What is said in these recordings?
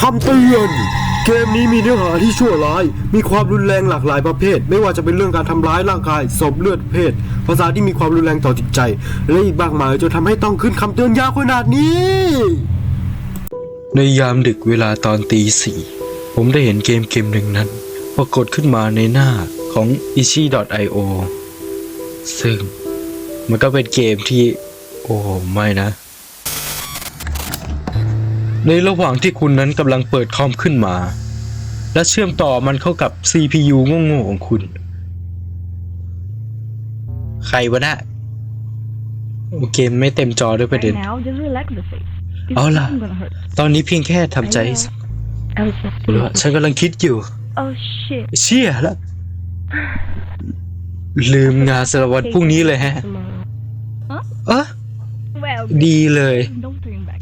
คำเตือนเกมนี้มีเนื้อหาที่ชั่วร้าย มีความรุนแรงหลากหลายประเภท ไม่ว่าจะเป็นเรื่องการทำร้ายร่างกายศพเลือดเพศ ภาษาที่มีความรุนแรงต่อจิตใจ และอีกมากมายจนทำให้ต้องขึ้นคำเตือนยาวขนาดนี้ ในยามดึกเวลาตอนตีสี่ผมได้เห็นเกมเกมหนึ่งนั้น ปรากฏขึ้นมาในหน้าของ ichi.io ซึ่งมันก็เป็นเกมที่ โอ้ไม่นะ ในระหว่างที่คุณนั้นกำลังเปิดคอมขึ้นมา และเชื่อมต่อมันเข้ากับ CPU โง่ๆของคุณ ใครวะนะโอเคไม่เต็มจอด้วยประเด็น Right now, just relax the face. It's Oh, la. not gonna hurt. ตอนนี้เพียงแค่ทำใจหรือฉันกำลังคิดอยู่เชี่ยแล้วลืมงานสารวัตรพรุ่งนี้เลยฮะ เออดีเลย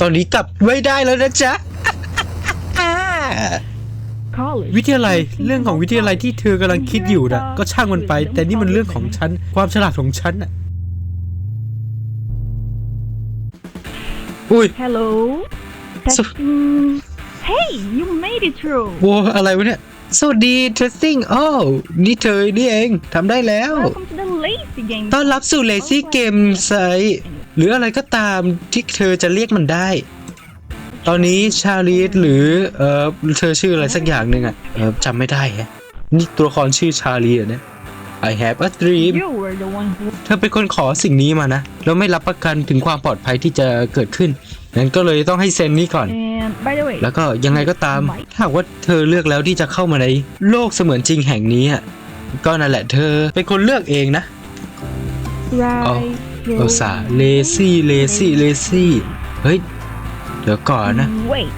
ตอนนี้กลับไม่ได้แล้วนะจ๊ะ College. วิทยาลัยเรื่องของวิทยาลัยที่เธอกำลังคิดอยู่นะก็ช่างมันไป แต่นี่มันเรื่องของฉัน ความฉลาดของฉันน่ะอุ้ย Hello. So- Testing. Hey, you made it through. โวอะไรวะเนี่ยสวัสดี testing โอ้าวนี่เธอนี่เองทำได้แล้ว Welcome to the lazy game. ต้อนรับสู่ Lazy Game Site หรืออะไรก็ตามที่เธอจะเรียกมันได้ ตอนนี้ชาลีสหรือเออเธอชื่ออะไรสักอย่างหนึ่งอะเออจำไม่ได้แฮะนี่ตัวละครชื่อชาลีอะเนี่ย I have a dream You were the one who. เธอเป็นคนขอสิ่งนี้มานะ แล้วไม่รับประกันถึงความปลอดภัยที่จะเกิดขึ้นงั้นก็เลยต้องให้เซ็นนี้ก่อน And by the way, แล้วก็ยังไงก็ตามถ้าหากว่าเธอเลือกแล้วที่จะเข้ามาในโลกเสมือนจริงแห่งนี้อะก็นั่นแหละเธอเป็นคนเลือกเองนะ right. เออสาเลซี่เลซี่เลซี่เฮ้ย เดี๋ยวก่อนนะ Wait.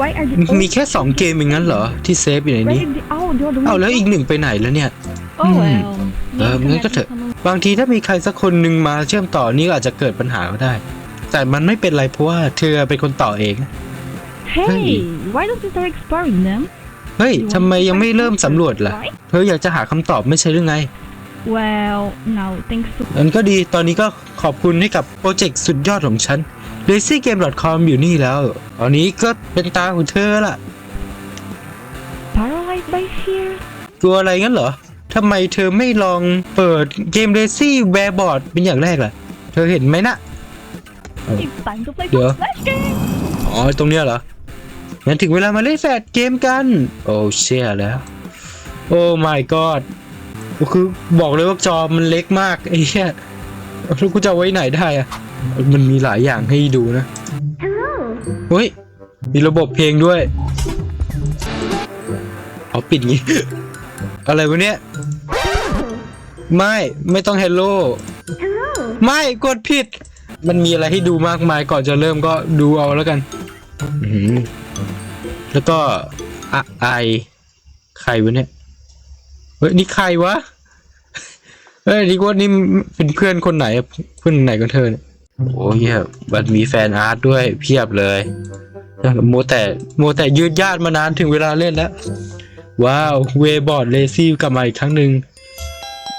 Why are the มีแค่2เกมอย่างนั้นเหรอ ที่เซฟอยู่ใน Where นี้ did the oh the other เอา one แล้ว go? อีกหนึ่งไปไหนแล้วเนี่ย Oh well. เอองั้นก็เถอะ บางทีถ้ามีใครสักคนหนึ่งมาเชื่อมต่อนี่ก็อาจจะเกิดปัญหาก็ได้ แต่มันไม่เป็นไรเพราะว่าเธอเป็นคนต่อเอง Hey, why don't you start exploring them? เฮ้ยทำไมยังไม่เริ่มสำรวจล่ะ Right? เธออยากจะหาคำตอบไม่ใช่หรือไง Well, no, thanks to อันก็ดีตอนนี้ก็ขอบคุณให้กับโปรเจกต์สุดยอดของฉัน lacygame.com อยู่นี่แล้ว ตอนนี้ก็เป็นตาของเธอละ paralyzed by fear. กลัวอะไรงั้นเหรอทำไมเธอไม่ลองเปิดเกม Lazy w a r b o a r d เป็นอย่างแรกล่ะ เธอเห็นไหมนะ It's time to play Yeah. some flash game. อ๋อ ตรงเนี้ยเหรอ งั้นถึงเวลามาเล่นแฟดเกมกัน โอ้เชี่ยแล้ว โอ้ my god ก็ คือบอกเลยว่าจอมันเล็กมากไอ้เหี้ยแล้วกูจะเอาไว้ไหนได้อะมันมีหลายอย่างให้ดูนะเฮ้ยมีระบบเพลงด้วยเอาปิดงี้ อะไรวะเนี่ย ไม่ ไม่ต้อง hello ไม่กดผิด มันมีอะไรให้ดูมากมายก่อนจะเริ่มก็ดูเอาแล้วกันอืมแล้วก็อะไอ ใครวะเนี่ย เฮ้ยนี่ใครวะเฮ้ยนี่ว่านี่เป็นเพื่อนคนไหนอะเพื่อนไหนกันเธอเนี่ยโอ้ยเหี้ยมันมีแฟนอาร์ตด้วยเพียบเลยโมวแต่โมวแต่ยืดญาติมานานถึงเวลาเล่นแล้ว ว้าว เวบอร์ดเลซี่กลับมาอีกครั้งหนึ่ง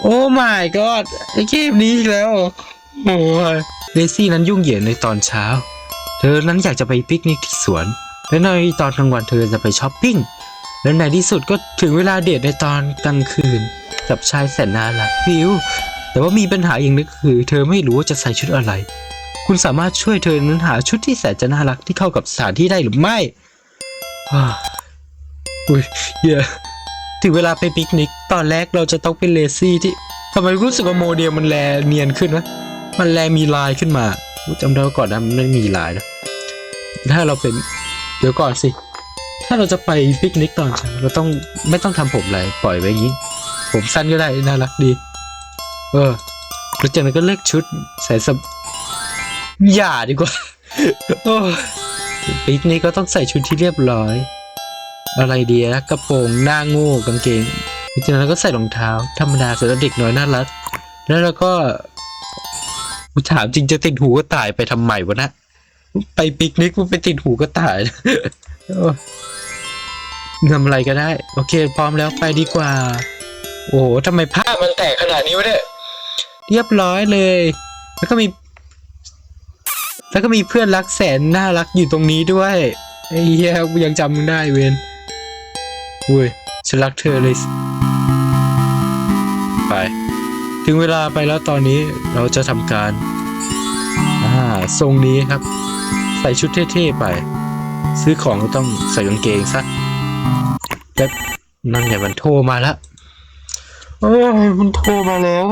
โอ้ my god ไอเกมนี้อีกแล้วเหรอโอ้ยเลซี่นั้นยุ่งเหยิงในตอนเช้า เธอนั้นอยากจะไปปิกนิกที่สวน และในตอนกลางวันเธอจะไปช้อปปิ้ง และในที่สุดก็ถึงเวลาเดทในตอนกลางคืน กับชายแสนน่ารักฟิว แต่ว่ามีปัญหาอย่างหนึงคือ เธอไม่รู้ว่าจะใส่ชุดอะไร คุณสามารถช่วยเธอนั้นหาชุดที่แสนจะน่ารักที่เข้ากับสถานที่ได้หรือไม่อ่าอุ้ยเหี้ยถึงเวลาไปปิกนิก ตอนแรกเราจะต้องเป็นเลซี่ที่ทำไมรู้สึกว่าโมเดลมันแลเนียนขึ้นวะมันแลมีลายขึ้นมาจำได้ก่อนนะมันไม่มีลายนะ ถ้าเราเป็น เดี๋ยวก่อนสิ ถ้าเราจะไปปิกนิกตอนเช้าเราต้องไม่ต้องทำผมอะไรปล่อยไว้อย่างนี้ ผมสั้นก็ได้น่ารักดี เออแล้วจากนั้นก็เลือกชุดใส่สบอย่าดีกว่าปิกนิกก็ต้องใส่ชุดที่เรียบร้อย อะไรดีนะกระโปรงหน้าง่กางเกงจากนั้นก็ใส่รองเท้า ธรรมดาสำหรับเด็กน้อยน่ารัก แล้วเราก็ถามจริงจะติดหูก็ตายไปทำไมวะนะไปปิกนิกมันไปติดหูก็ตาย ทำอะไรก็ได้ โอเค พร้อมแล้วไปดีกว่า โอ้โหทำไมผ้ามันแตกขนาดนี้วะเนี่ยเรียบร้อยเลย แล้วก็มี แล้วก็มีเพื่อนรักแสนน่ารักอยู่ตรงนี้ด้วยไอ้เหี้ยยังจำมึงได้เวนอุ้ยฉันรักเธอเลย ไป ถึงเวลาไปแล้วตอนนี้เราจะทำการ อ่าทรงนี้ครับ ใส่ชุดเท่ๆไป ซื้อของก็ต้องใส่กางเกงซะแล้วนั่นไงมันโทรมาแล้วเอ้ยมันโทรมาแล้ว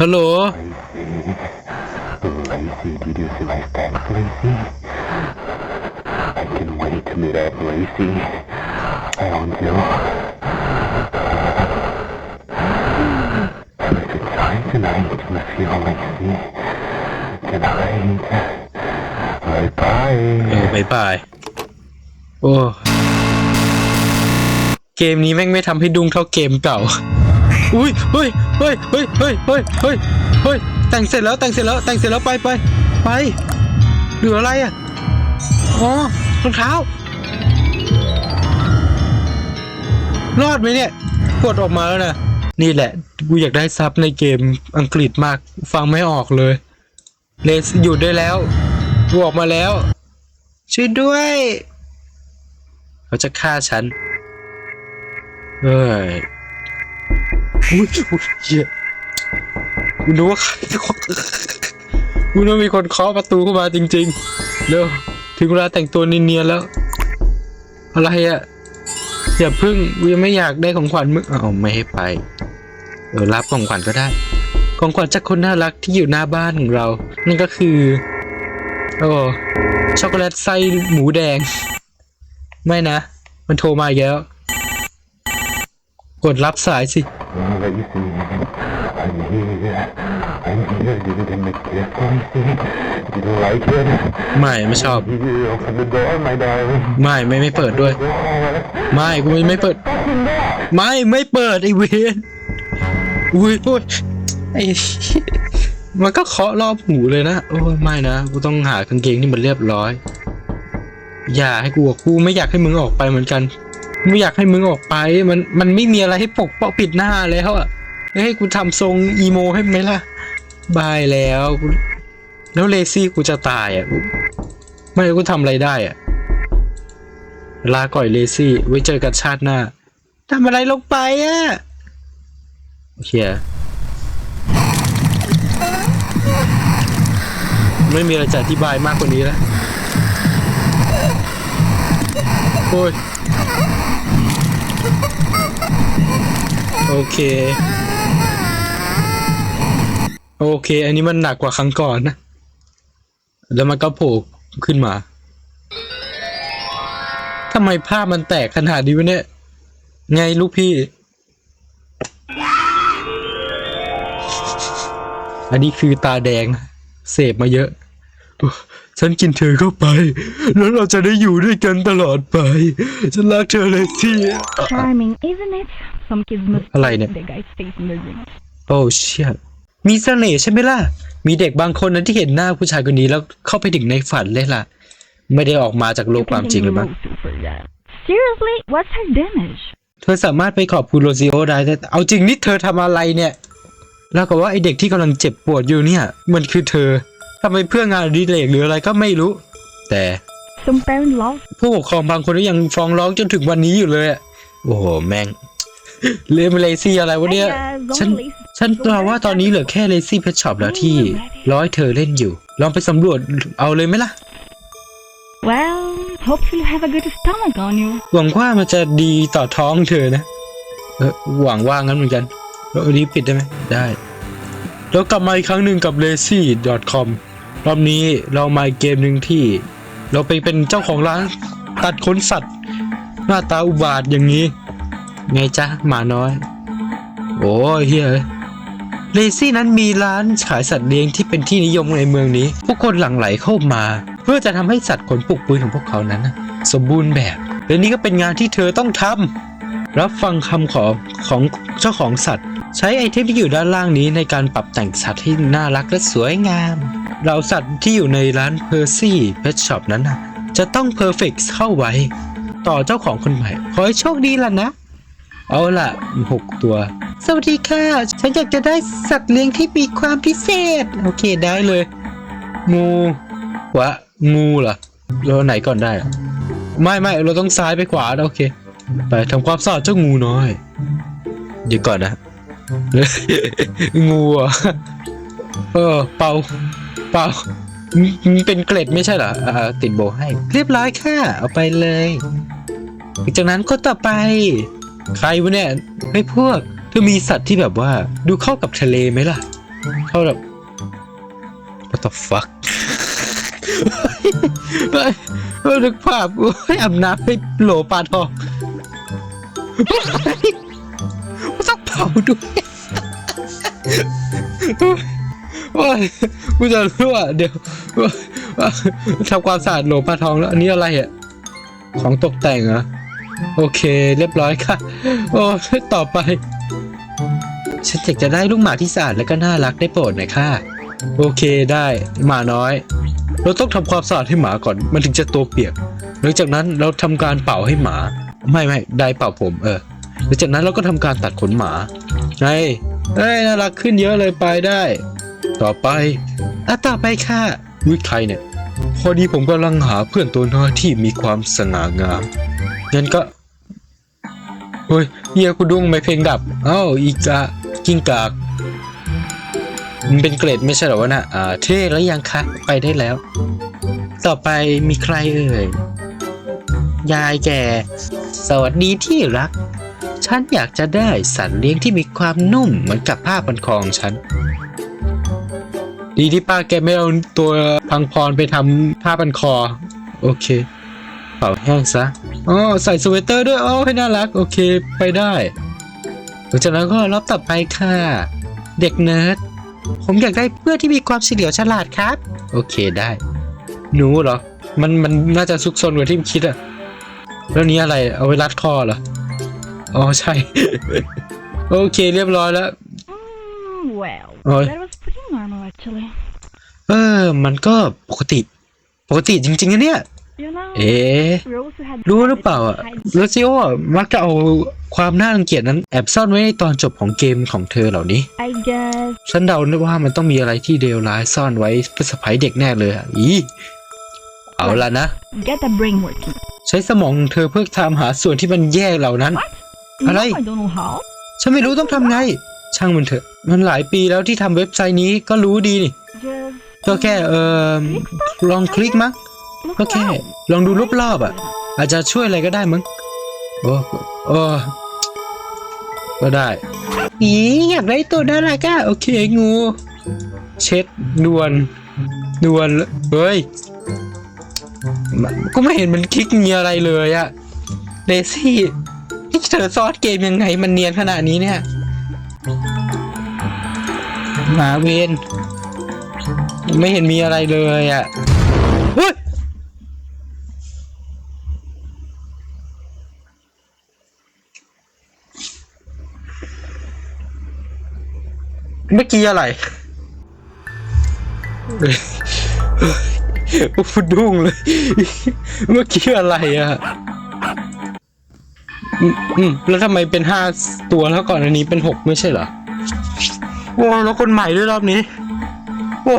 ฮัลโหล Lacey, did you see my thanks, Lacey? I can wait to meet up, Lacey. I don't know. It's a time tonight, with you, Lacey. Tonight. Bye เออ bye. บายบาย โอ้ เกมนี้แม่งไม่ทำให้ดุ้งเท่าเกมเก่า อุ้ยเฮ้ยเฮ้ยเฮ้ยเฮ้ยเฮ้ยเฮ้ยเฮ้ยแต่งเสร็จแล้วแต่งเสร็จแล้วแต่งเสร็จแล้วไปไปไปเหลืออะไรอะอ๋อรองเท้ารอดไหมเนี่ยกดออกมาแล้วนะนี่แหละ กูอยากได้ซับในเกมอังกฤษมาก ฟังไม่ออกเลย เลสหยุดได้แล้ว กูออกมาแล้ว ช่วยด้วย เขาจะฆ่าฉันเอ้ยอุ้ยอุ้ยเหี้ยกูนึกว่าใครกูนึกว่ามีคนเคาะประตูเข้ามาจริงๆเร็วถึงเวลาแต่งตัวเนียนๆแล้ว อะไรอะอย่าพึ่งกูยังไม่อยากได้ของขวัญมึงอ้าวไม่ให้ไปเออรับของขวัญก็ได้ ของขวัญจากคนน่ารักที่อยู่หน้าบ้านของเรา นั่นก็คือ โอ้ช็อกโกแลตไส้หมูแดง ไม่นะ มันโทรมาอีกแล้ว กดรับสายสิ ไม่ไม่ชอบ ไม่ไม่ไม่เปิดด้วย ไม่กูไม่ไม่เปิด ไม่ไม่เปิดไอเวนอุ้ยโอ้ยไอ มันก็เคาะรอบหูเลยนะ โอ้ไม่นะ กูต้องหากางเกงที่มันเรียบร้อย อย่าให้กูอะกูไม่อยากให้มึงออกไปเหมือนกัน ไม่อยากให้มึงออกไป มันมันไม่มีอะไรให้ปกป้องปิดหน้าแล้วอะให้กูทำทรงอีโมให้ไหมล่ะ บายแล้ว แล้วเลซี่กูจะตายอะ ไม่กูทำอะไรได้อะ ลาก่อยเลซี่ไว้เจอกันชาติหน้าทำอะไรลงไปอะโอเฮี ไม่มีอะไรจะอธิบายมากกว่านี้แล้วโอ้ยโอเค โอเค อันนี้มันหนักกว่าครั้งก่อนนะ แล้วมันก็โผล่ขึ้นมาทำไมภาพมันแตกขนาดนี้วะเนี่ย ไงลูกพี่ อันนี้คือตาแดง เสพมาเยอะ ฉันกินเธอเข้าไป แล้วเราจะได้อยู่ด้วยกันตลอดไป ฉันรักเธอเลยที่ Charming, isn't it? Some kids must Alay na. the guy's face in their dreams. โอ้เชี่ยมีเสน่ห์ใช่ไหมล่ะ มีเด็กบางคนนะที่เห็นหน้าผู้ชายคนนี้แล้วเข้าไปถึงในฝันเลยล่ะ ไม่ได้ออกมาจากโลกความจริงหรือมั้ง super that. Seriously, what's her damage? เธอสามารถไปขอบคุณโรซิโอได้แต่เอาจริงนี่เธอทำอะไรเนี่ย แล้วก็ว่าไอเด็กที่กำลังเจ็บปวดอยู่เนี่ย มันคือเธอ ทำไมเพื่องานอดิเรกหรืออะไรก็ไม่รู้ แต่ Some parent loves ผู้ปกครองบางคนก็ยังฟ้องร้องจนถึงวันนี้อยู่เลยอะโอ้โห แม่งเลมเลซี่อะไรวะเนี่ย ฉัน ฉันกล่าวว่าตอนนี้เหลือแค่เลซี่เพชช็อปแล้วที่ ร้อยเธอเล่นอยู่ ลองไปสำรวจเอาเลยไหมล่ะ Well, hopefully you have a good stomach on you. หวังว่ามันจะดีต่อท้องเธอนะเออหวังว่างั้นเหมือนกัน แล้วอันนี้ปิดได้ไหมได้ แล้วกลับมาอีกครั้งหนึ่งกับ lazy.com รอบนี้เรามาเกมหนึ่งที่ เราไปเป็นเจ้าของร้าน ตัดขนสัตว์ หน้าตาอุบาทอย่างนี้ ไงจ๊ะหมาน้อย โอ้ยเฮ้ยเลซี่นั้นมีร้านขายสัตว์เลี้ยงที่เป็นที่นิยมในเมืองนี้ ผู้คนหลั่งไหลเข้ามา เพื่อจะทำให้สัตว์ขนปุกปุยของพวกเขานั้น สมบูรณ์แบบและนี่ก็เป็นงานที่เธอต้องทำรับฟังคำขอของเจ้าของสัตว์ ใช้ไอเทมที่อยู่ด้านล่างนี้ในการปรับแต่งสัตว์ที่น่ารักและสวยงาม เราสัตว์ที่อยู่ในร้านเพอร์ซี่เพชช็อปนั้นนะจะต้องเพอร์เฟกเข้าไว้ ต่อเจ้าของคนใหม่ ขอให้โชคดีล่ะนะ เอาล่ะหกตัว สวัสดีค่ะ ฉันอยากจะได้สัตว์เลี้ยงที่มีความพิเศษ โอเคได้เลย งูวะงูเหรอเราไหนก่อนได้อะไม่ไม่เราต้องซ้ายไปขวาโอเค ไปทำความสะอาดเจ้างูน้อย เดี๋ยวก่อนนะ งูอะเออเป่า เป่ามีมีเป็นเกล็ดไม่ใช่เหรออ่าติดโบให้ เรียบร้อยค่ะ เอาไปเลยหลังจากนั้นก็ต่อไป ใครวะเนี่ยไอ้พวกเธอมีสัตว์ที่แบบว่า ดูเข้ากับทะเลไหมล่ะ เข้าแบบ what the fuck เฮ้ยเฮ้ยนึกภาพเฮ้ยอาบน้ำให้โหลปลาทองต้องเผาด้วย โอ้ยกูจะรู้อะเดี๋ยวทำความสะอาดโหลปลาทองแล้ว อันนี้อะไรอะ ของตกแต่งเหรอ โอเค เรียบร้อยค่ะ โอ้ต่อไป ฉันอยากจะได้ลูกหมาที่สะอาดและก็น่ารักได้โปรดหน่อยค่ะ โอเคได้หมาน้อย เราต้องทำความสะอาดให้หมาก่อน มันถึงจะตัวเปียก หลังจากนั้นเราทำการเป่าให้หมา ไม่ไม่ได้เป่าผมเออ หลังจากนั้นเราก็ทำการตัดขนหมาไอ้เอ้ยน่ารักขึ้นเยอะเลยไปได้ ต่อไปอะต่อไปค่ะวิใครเนี่ย พอดีผมกำลังหาเพื่อนตัวน้อยที่มีความสง่างามงั้นก็เฮ้ยเฮียกูดุ้งไม่เพลงดับเอ้าอีกอะกิ้งกากมันเป็นเกรดไม่ใช่เหรอวะน่ะอ่าเท่แล้วยังคะ ไปได้แล้ว ต่อไปมีใครเอ่ย ยายแกสวัสดีที่รัก ฉันอยากจะได้สัตว์เลี้ยงที่มีความนุ่มเหมือนกับผ้าพันคอของฉัน ดีที่ป้าแกไม่เอาตัวพังพรไปทำผ้าพันคอ โอเคเป่าแห้งซะอ๋อใส่สเวตเตอร์ด้วยโอ้ให้น่ารัก โอเคไปได้หลังจากนั้นก็รอบต่อไปค่ะ เด็กเนิร์ดผมอยากได้เพื่อนที่มีความเฉลียวฉลาดครับ โอเคได้ หนูเหรอ มันมันน่าจะซุกซนกว่าที่คิดอะแล้วนี้อะไรเอาไว้รัดคอเหรออ๋อใช่ โอเคเรียบร้อยแล้ว well, Oi. that was pretty normal actually. เออ มันก็ปกติ ปกติจริงๆนะเนี่ย You know, เอ๊ะ we also had รู้หรือเปล่าอะ hide โรซิโออะมักจะเอาความน่ารังเกียจนั้นแอบซ่อนไว้ในตอนจบของเกมของเธอเหล่านี้ I guess ฉันเดาได้ว่ามันต้องมีอะไรที่เลวร้ายซ่อนไว้เพื่อสะพายเด็กแน่เลยอะอีเอาละนะ get the brain working. ใช้สมองของเธอเพื่อตามหาส่วนที่มันแย่เหล่านั้น No, Alay. I don't know how. ฉันไม่รู้ต้องทำไง ช่างมันเถอะ มันหลายปีแล้วที่ทำเว็บไซต์นี้ก็รู้ดีนี่ Just ก็แค่เออลองคลิกมั้ง look ก็แค่ around. ลองดูรอบๆอะ อาจจะช่วยอะไรก็ได้มั้งโอ้โอ้ก็ได้อีอยากได้ตัวน่ารักอะโอเคงู เช็ดด่วนด่วนเฮ้ยมันก็ไม่เห็นมันคลิกมีอะไรเลยอะเดซี่นี่เธอซอสเกมยังไงมันเนียนขนาดนี้เนี่ย หมาเวนไม่เห็นมีอะไรเลยอะเฮ้ยเมื่อกี้อะไรพูดดุ้งเลย เมื่อกี้อะไรอะอืมแล้วทำไมเป็นห้าตัวแล้วก่อนอันนี้เป็นหกไม่ใช่เหรอ โอ้แล้วคนใหม่ด้วยรอบนี้ โอ้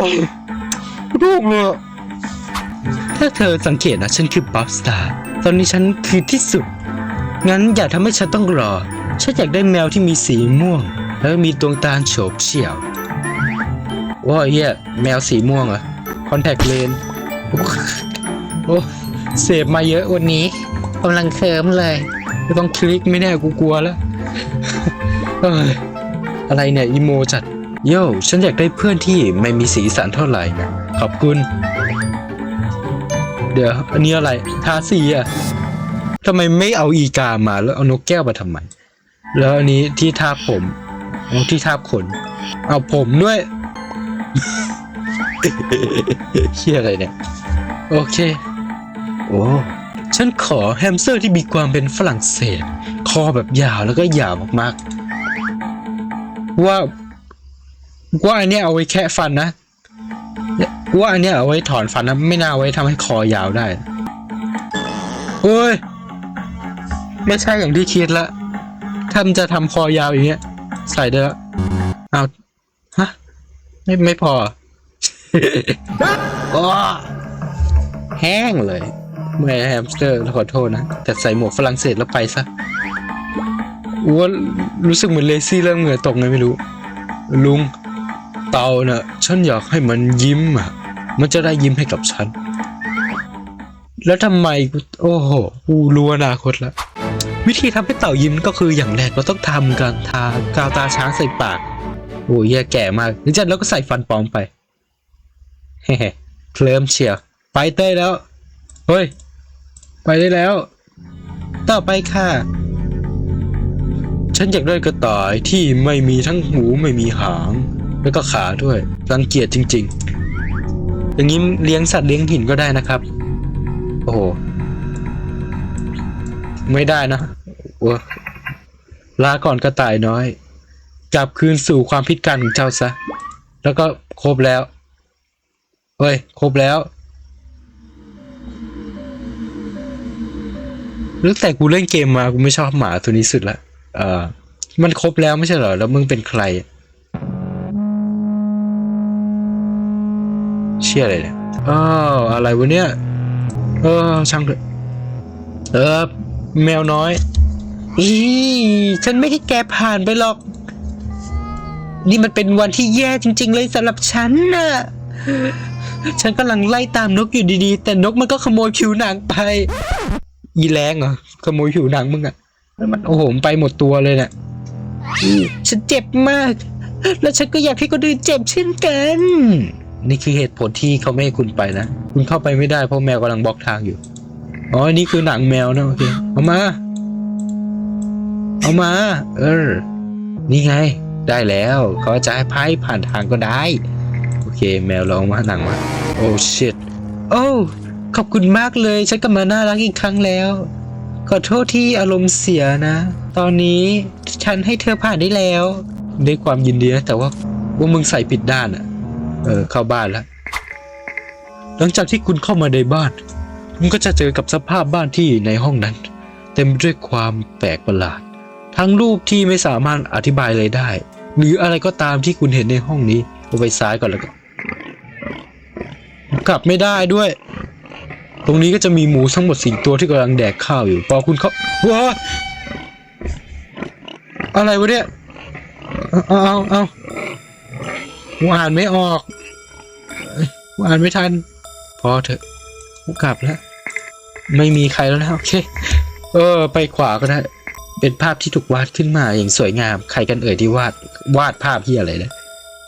ดุ้งเลยถ้าเธอสังเกตนะฉันคือป๊อปสตาร์ตอนนี้ฉันคือที่สุด งั้นอย่าทำให้ฉันต้องรอ ฉันอยากได้แมวที่มีสีม่วง แล้วมีดวงตาโฉบเฉี่ยวว้าเหี้ยแมวสีม่วงเหรอะคอนแทคเลนโอ้เสพมาเยอะวันนี้กำลังเคิมเลย ไม่ต้องคลิกไม่แน่กูกลัวแล้ว อ้ยอะไรเนี่ยอีโมจัดโย่ฉันอยากได้เพื่อนที่ไม่มีสีสันเท่าไหร่ ขอบคุณ เดี๋ยวอันนี้อะไรทาสีอะทำไมไม่เอาอีกามาแล้วเอานกแก้วมาทำไมแล้วอันนี้ที่ทาบผมเอาที่ทาบขน เอาผมด้วยเชี่ยอะไรเนี่ย โอเค โอ้ฉันขอแฮมสเตอร์ที่มีความเป็นฝรั่งเศส คอแบบยาวแล้วก็ยาวมากๆ ว่าว่าอันเนี้ยเอาไว้แคะฟันนะว่าอันเนี้ยเอาไว้ถอนฟันนะไม่น่าเอาไว้ทำให้คอยาวได้เฮ้ยไม่ใช่อย่างที่คิดละถ้ามันจะทำคอยาวอย่างเงี้ย ใส่ได้ล้วเอาฮะไม่ไม่พออแห้งเลยไม่แฮมสเตอร์ขอโทษนะ แต่ใส่หมวกฝรั่งเศสแล้วไปซะ วนรู้สึกเหมือนเลซี่เริ่มเหงื่อตกไงไม่รู้ ลุง เตาเนะ่ะฉันอยากให้มันยิ้มอะ มันจะได้ยิ้มให้กับฉัน แล้วทำไมโอ้โหกูรู้อนาคตละวิธีทำให้เต่ายิ้มก็คืออย่างแรกเราต้องทำการทากาวตาช้างใส่ปากโอ้ยแย่แก่มากหรือจันเราก็ใส่ฟันปลอมไปเฮ้เคลิมเชียวไปเต้แล้ว เฮ้ย ไปได้แล้ว ต่อไปค่ะ ฉันอยากได้กระต่ายที่ไม่มีทั้งหูไม่มีหาง แล้วก็ขาด้วย รังเกียจจริง ๆ อย่างนี้เลี้ยงสัตว์เลี้ยงหินก็ได้นะครับ โอ้โห ไม่ได้นะโอ้ลาก่อนกระต่ายน้อย กลับคืนสู่ความพิการของเจ้าซะ แล้วก็ครบแล้วเฮ้ย ครบแล้วตั้งแต่กูเล่นเกมมากูไม่ชอบหมาตัวนี้สุดละ เออมันครบแล้วไม่ใช่เหรอ แล้วมึงเป็นใคร เชี่ยอะไรเนี่ยอ้าวอะไรวะเนี่ย เออ ช่างเถอะเออ แมวน้อย อีฉันไม่ให้แกผ่านไปหรอก นี่มันเป็นวันที่แย่จริง ๆ เลยสำหรับฉันน่ะ ฉันกำลังไล่ตามนกอยู่ดีๆ แต่นกมันก็ขโมยผิวหนังไป อีแรงเหรอ ขโมยผิวหนังมึงอะ มันโอ้โหมันไปหมดตัวเลยเนี่ยอืมฉันเจ็บมาก แล้วฉันก็อยากให้คนอื่นเจ็บเช่นกัน นี่คือเหตุผลที่เขาไม่ให้คุณไปนะ คุณเข้าไปไม่ได้เพราะแมวกำลังบล็อกทางอยู่ อ๋อ นี่คือหนังแมวนะโอเค เอามา เอามา เออ นี่ไง ได้แล้ว เขาจะให้พายผ่านทางก็ได้ โอเค แมวลองมาหนังมา โอ้ชิตโอ้ ขอบคุณมากเลย ฉันกลับมาน่ารักอีกครั้งแล้ว ขอโทษที่อารมณ์เสียนะ ตอนนี้ฉันให้เธอผ่านได้แล้วด้วยความยินดีนะแต่ว่าว่ามึงใส่ผิดด้านอะเออเข้าบ้านแล้ว หลังจากที่คุณเข้ามาในบ้านคุณก็จะเจอกับสภาพบ้านที่ในห้องนั้น เต็มด้วยความแปลกประหลาด ทั้งรูปที่ไม่สามารถอธิบายเลยได้ หรืออะไรก็ตามที่คุณเห็นในห้องนี้เอาไปซ้ายก่อนแล้วก็กลับไม่ได้ด้วย ตรงนี้ก็จะมีหมูทั้งหมดสี่ตัวที่กำลังแดกข้าวอยู่พอคุณเขาว้าอะไรวะเนี่ย เอาเอาเอากูอ่านไม่ออกกูอ่านไม่ทัน พอเถอะกูกลับแล้ว ไม่มีใครแล้วนะโอเค เออ ไปขวาก็ได้ เป็นภาพที่ถูกวาดขึ้นมาอย่างสวยงาม ใครกันเอ่ยที่วาด วาดภาพที่อะไรเนี่ย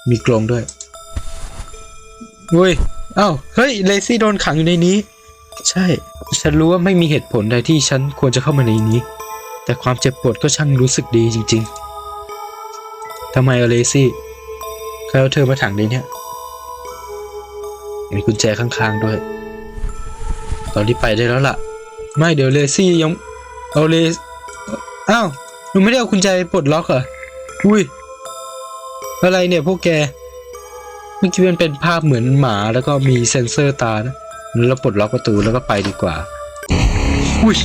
มีกรงด้วยอุ้ย เอ้า เฮ้ย เลซี่โดนขังอยู่ในนี้ ใช่ ฉันรู้ว่าไม่มีเหตุผลใดที่ฉันควรจะเข้ามาในนี้ แต่ความเจ็บปวดก็ช่างรู้สึกดีจริง ๆทำไมอเลซี่ใครเอาเธอมาถังในเนี้ยมีกุญแจข้างๆด้วย ตอนที่ไปได้แล้วล่ะ ไม่เดี๋ยวเลซี่ยังเอาเลสอ้าวหนูไม่ได้เอากุญแจปปลดล็อกเหรอ อุ้ย อะไรเนี่ยพวกแก เมื่อกี้มันเป็นภาพเหมือนหมาแล้วก็มีเซ็นเซอร์ตานะ งั้นเราปลดล็อกประตูแล้วก็ไปดีกว่า อุ้ย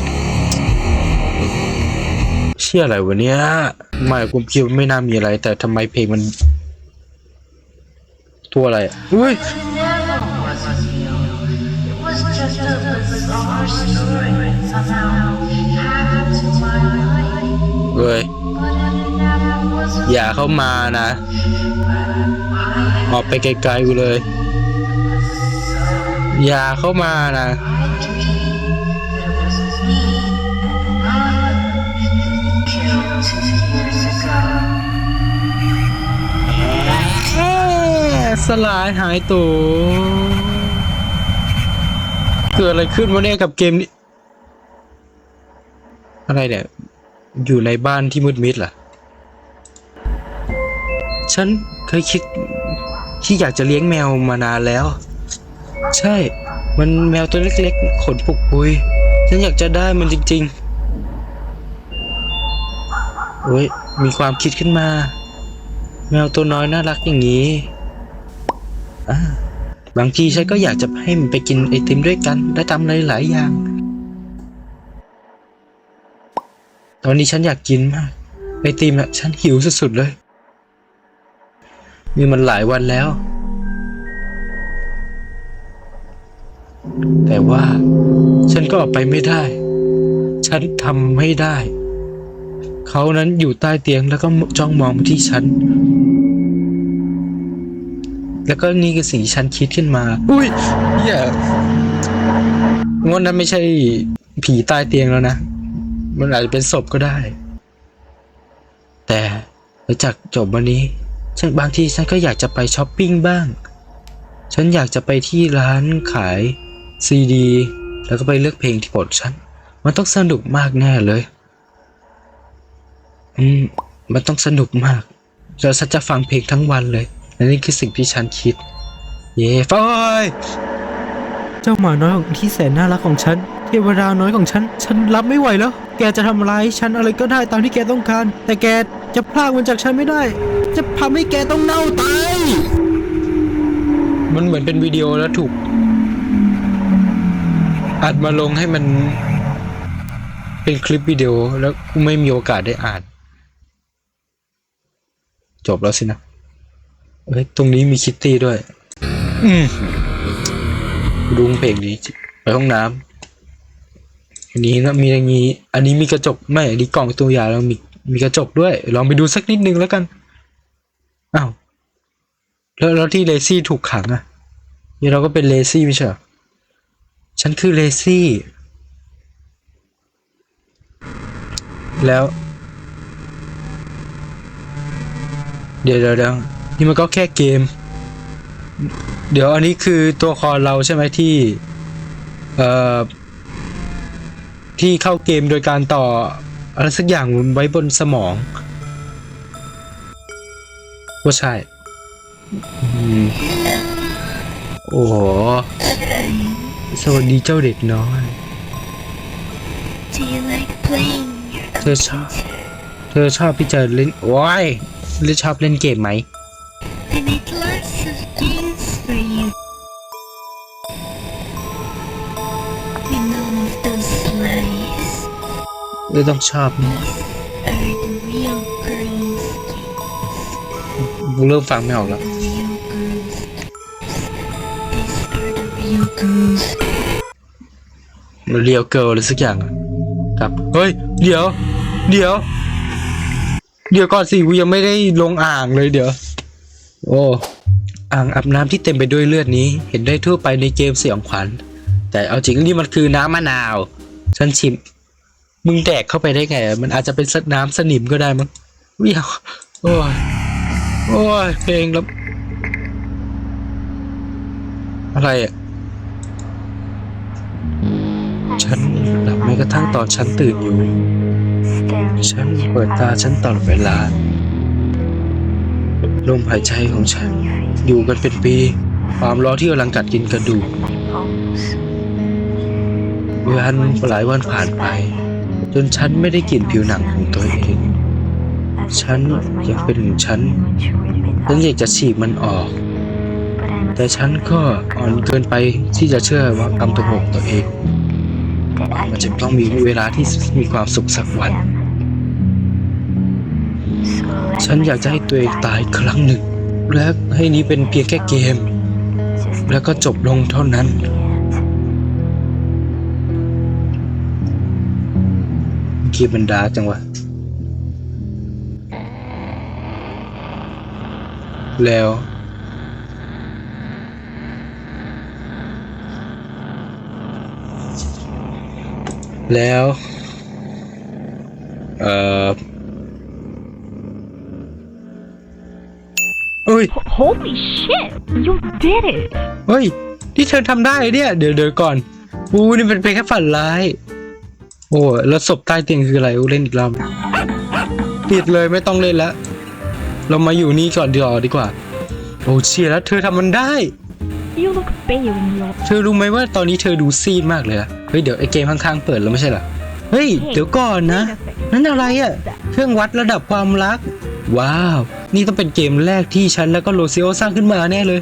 เชี่ยอะไรวะเนี่ยไม่กูคิดว่าไม่น่ามีอะไร แต่ทำไมเพลงมันตัวอะไรอะอุ้ย It was just a bizarre story that somehow happened to my life. เว้ย But it never was a อย่าเข้ามานะ ออกไปไกลๆกูเลย อย่าเข้ามานะแค่สลายหายตัวเกิดอะไรขึ้นวะเนี่ยกับเกมนี้ อะไรเนี่ย อยู่ในบ้านที่มืดมิดเหรอฉันเคยคิดที่อยากจะเลี้ยงแมวมานานแล้ว ใช่ มันแมวตัวเล็กๆ ขนปุกปุย ฉันอยากจะได้มันจริงๆ โอ้ย มีความคิดขึ้นมา แมวตัวน้อยน่ารักอย่างนี้อ่าบางทีฉันก็อยากจะให้มันไปกินไอติมด้วยกัน และทำอะไรหลายอย่าง ตอนนี้ฉันอยากกินมาก ไอติมอะฉันหิวสุดๆเลย นี่มันหลายวันแล้ว แต่ว่าฉันก็ออกไปไม่ได้ ฉันทำไม่ได้ เขานั้นอยู่ใต้เตียงแล้วก็จ้องมองมาที่ฉัน แล้วก็นี่คือสิ่งที่ฉันคิดขึ้นมา อุ้ยเหี้ยงวดนั้นไม่ใช่ผีใต้เตียงแล้วนะ มันอาจจะเป็นศพก็ได้ แต่หลังจากจบวันนี้ ฉันบางทีฉันก็อยากจะไปช้อปปิ้งบ้าง ฉันอยากจะไปที่ร้านขาย ซีดี แล้วก็ไปเลือกเพลงที่โปรดฉัน มันต้องสนุกมากแน่เลย อืม มันต้องสนุกมากแล้วฉันจะฟังเพลงทั้งวันเลยและนี่คือสิ่งที่ฉันคิด เย้ฟอยเจ้าหมาน้อยของที่แสนน่ารักของฉัน เทวดาน้อยของฉัน ฉันรับไม่ไหวแล้ว แกจะทำร้ายฉันอะไรก็ได้ตามที่แกต้องการ แต่แกจะพลากมันจากฉันไม่ได้ จะทำให้แกต้องเน่าตาย มันเหมือนเป็นวิดีโอแล้วถูก อัดมาลงให้มันเป็นคลิปวิดีโอแล้วกูไม่มีโอกาสได้อ่าน จบแล้วสินะเอ้ยตรงนี้มีคิตตี้ด้วย อืมดูเพลงนี้ ไปห้องน้ำอันนี้นะมีอย่างนี้ อันนี้มีกระจกไม่อันนี้กล่องตัวอย่างแล้วมีมีกระจกด้วย ลองไปดูสักนิดนึงแล้วกันอ้าวแล้วแล้วที่เลซี่ถูกขังอะนี่เราก็เป็นเลซี่ไม่ใช่เหรอ ฉันคือเลซี่ แล้วเดี๋ยวเดี๋ยวเดี๋ยวนี่มันก็แค่เกม เดี๋ยวอันนี้คือตัวละครเราใช่ไหมที่ เอ่อ ที่เข้าเกมโดยการต่ออะไรสักอย่างไว้บนสมองว่าใช่อืมโอ้โห สวัสดีเจ้าเด็กน้อย Do you like playing your เธอชอบ เธอชอบที่จะเล่นโอ้ยหรือชอบเล่นเกมไหม I made lots of games for you. And none of those lies หรือต้องชอบนี่ are the real girls' games. กูเริ่มฟังไม่ออกแล้ว เรียวเกิลหรือสักอย่างครับเฮ้ย เดี๋ยว เดี๋ยว เดี๋ยวก่อนสิกูยังไม่ได้ลงอ่างเลยเดี๋ยว โอ้อ่างอาบน้ำที่เต็มไปด้วยเลือดนี้ เห็นได้ทั่วไปในเกมสยองขวัญ แต่เอาจริงนี่มันคือน้ำมะนาวฉันชิม มึงแดกเข้าไปได้ไง มันอาจจะเป็นน้ำสนิมก็ได้มั้งเวียวโอ้ยโอ้ยเพลงแล้วอะไรอะ ฉันหลับแม้กระทั่งตอนฉันตื่นอยู่ ฉันเปิดตาฉันตลอดเวลา ลมหายใจของฉัน อยู่กันเป็นปี ความร้อนที่กำลังกัดกินกระดูกวันหลายวันผ่านไป จนฉันไม่ได้กลิ่นผิวหนังของตัวเอง ฉันยังเป็นของฉัน ฉันอยากจะฉีกมันออก แต่ฉันก็อ่อนเกินไปที่จะเชื่อว่าคำตัวของตัวเอง มันจะต้องมีเวลาที่มีความสุขสักวัน ฉันอยากจะให้ตัวเองตายครั้งหนึ่ง และให้นี้เป็นเพียงแค่เกม แล้วก็จบลงเท่านั้น เกียมันดาจังวะ แล้ว แล้วเอ่อเอ้ย Holy shit! You did it! เฮ้ยที่เธอทำได้เนี่ย เดี๋ยวเดี๋ยวก่อนอูนี่เป็นเพียงแค่ฝันร้าย โอ้แล้วศพใต้เตียงคืออะไรอูเล่นอีกรอบปิดเลยไม่ต้องเล่นแล้วเรามาอยู่นี่ก่อนดีกว่าดีกว่า โอ้เชียแล้วเธอทำมันได้ You look pale in your เธอรู้ไหมว่าตอนนี้เธอดูซีดมากเลยอะ เฮ้ยเดี๋ยวไอเกมข้างๆเปิดแล้วไม่ใช่เหรอ เฮ้ยเดี๋ยวก่อนนะ นั่นอะไรอะเครื่องวัดระดับความรัก ว้าว นี่ต้องเป็นเกมแรกที่ฉันแล้วก็โรซิโอสร้างขึ้นมาแน่เลย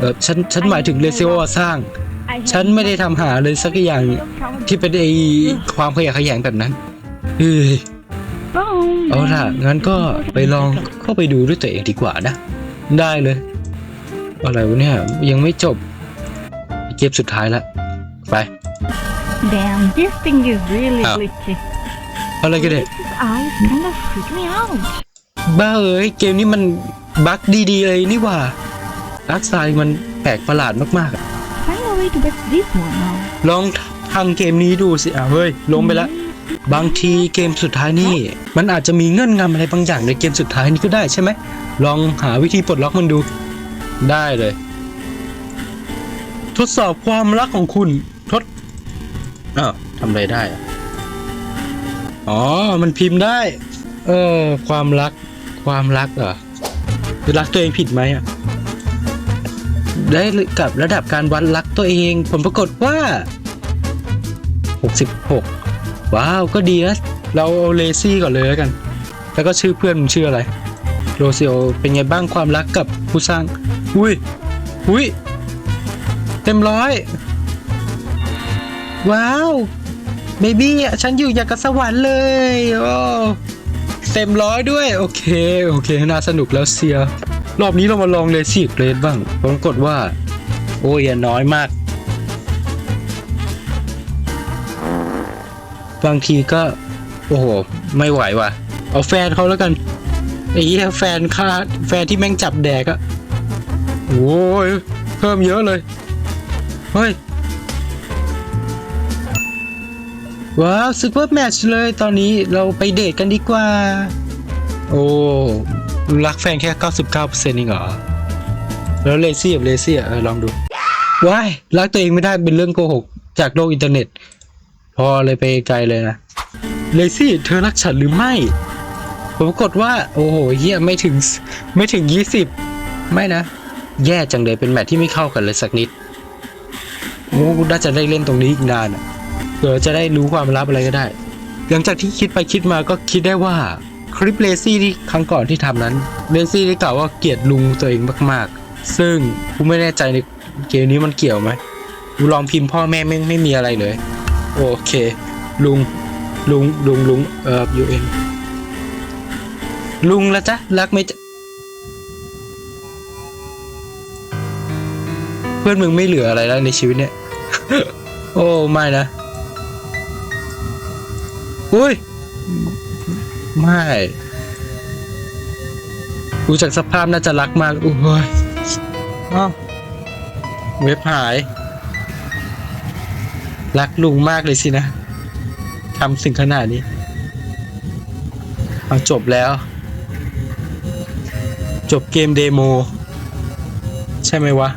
เออฉันฉันหมายถึงเลซิโอสร้าง ฉันไม่ได้ทำหาเลยสักอย่างที่เป็นไอความขยะแขยงแบบนั้นเฮ้ยเอาล่ะงั้นก็ไปลองเข้าไปดูด้วยตัวเองดีกว่านะ ได้เลย อะไรวะเนี่ยยังไม่จบเกมสุดท้ายละไป Damn, this thing is really Oh. glitchy. อะไรกันเนี่ย His eyes kind of freak me out. บ้าเอ้ยเกมนี้มันบั๊กดีๆเลยนี่หว่าดักไซมันแปลกประหลาดมากๆอะ Find a way to get this one out. ลองทางเกมนี้ดูสิอะเฮ้ยลงไปละ บางทีเกมสุดท้ายนี่ มันอาจจะมีเงื่อนงำอะไรบางอย่างในเกมสุดท้ายนี้ก็ได้ใช่ไหม ลองหาวิธีปลดล็อกมันดู ได้เลย ทดสอบความรักของคุณทด อ้าวทำอะไรได้อะอ๋อ มันพิมพ์ได้ เออ ความรัก ความรักเหรอคือรักตัวเองผิดไหมอะได้กับระดับการวัดรักตัวเอง ผลปรากฏว่า 66 ว้าว ก็ดีนะเราเอาเลซี่ก่อนเลยแล้วกัน แล้วก็ชื่อเพื่อนมึงชื่ออะไร โรซิโอเป็นไงบ้างความรักกับผู้สร้าง อุ้ย อุ้ย เต็มร้อย ว้าว เบบี้อะฉันอยู่อย่างกับสวรรค์เลยโอ้เต็มร้อยด้วย โอเค โอเค น่าสนุกแล้วเสีย รอบนี้เรามาลองเลซี่เกรดบ้างปรากฏว่า โอ้ยน้อยมาก บางทีก็ โอ้โห ไม่ไหวว่ะ เอาแฟนเขาแล้วกันไอ้เหี้ยแฟนค่าแฟนที่แม่งจับแดกอะโอ้ยเพิ่มเยอะเลย เฮ้ย ว้าวซุปเปอร์แมตช์เลยตอนนี้เราไปเดทกันดีกว่า โอ้รักแฟนแค่ 99%เองเหรอ แล้วเลซี่กับเลซี่อะเออลองดูว้ายรักตัวเองไม่ได้เป็นเรื่องโกหก จากโลกอินเทอร์เน็ต พอเลยไปไกลเลยนะเลซี่เธอรักฉันหรือไม่ ผมปรากฏว่า โอ้โหเฮียไม่ถึงไม่ถึง 20 ไม่นะ แย่จังเลยเป็นแมทที่ไม่เข้ากันเลยสักนิดโอ้น่าจะได้เล่นตรงนี้อีกนานอะ เผื่อจะได้รู้ความลับอะไรก็ได้ หลังจากที่คิดไปคิดมาก็คิดได้ว่าคลิปเลซี่ที่ครั้งก่อนที่ทำนั้นเลซี่ได้กล่าวว่าเกลียดลุงตัวเองมากๆ ซึ่งกูไม่แน่ใจในเกมนี้มันเกี่ยวไหมกูลองพิมพ์พ่อแม่ไม่ไม่มีอะไรเลย โอเค ลุงลุงลุงลุงเอ่อยูเอ็นลุงละจ๊ะรักไหมจ๊ะเพื่อนมึงไม่เหลืออะไรแล้วในชีวิตเนี่ย โอ้ ไม่นะ อุ้ย ไม่ดูจากสภาพน่าจะรักมากอุ้ยอ้าวเว็บหาย รักลุงมากเลยสินะทำถึงขนาดนี้ เอาจบแล้ว จบเกมเดโม ใช่ไหมวะ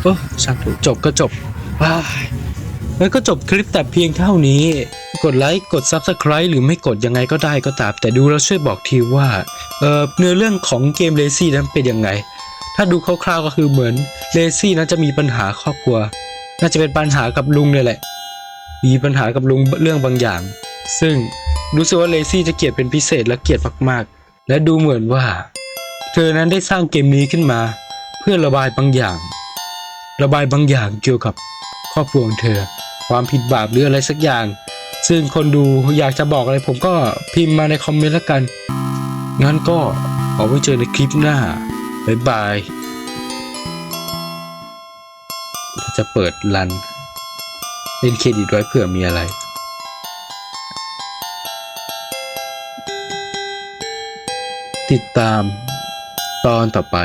โอ้ช่างเถอะจบก็จบว้าย งั้นก็จบคลิปแต่เพียงเท่านี้ กดไลค์กด Subscribe หรือไม่กดยังไงก็ได้ก็ตาม แต่ดูแล้วช่วยบอกทีว่าเออเนื้อเรื่องของเกมเลซี่นั้นเป็นยังไง ถ้าดูคร่าวๆก็คือเหมือนเลซี่นั้นจะมีปัญหาครอบครัว น่าจะเป็นปัญหากับลุงเนี่ยแหละ มีปัญหากับลุงเรื่องบางอย่าง ซึ่งรู้สึกว่าเลซี่จะเกลียดเป็นพิเศษและเกลียดมากๆ และดูเหมือนว่า เธอนั้นได้สร้างเกมนี้ขึ้นมา เพื่อระบายบางอย่าง ระบายบางอย่างเกี่ยวกับครอบครัวของเธอ ความผิดบาปหรืออะไรสักอย่าง ซึ่งคนดูอยากจะบอกอะไรผมก็พิมพ์มาในคอมเมนต์แล้วกัน งั้นก็เอาไว้เจอในคลิปหน้า บ๊ายบาย จะเปิดรันเล่นเครดิตไว้เผื่อมีอะไรติดตามตอนต่อไป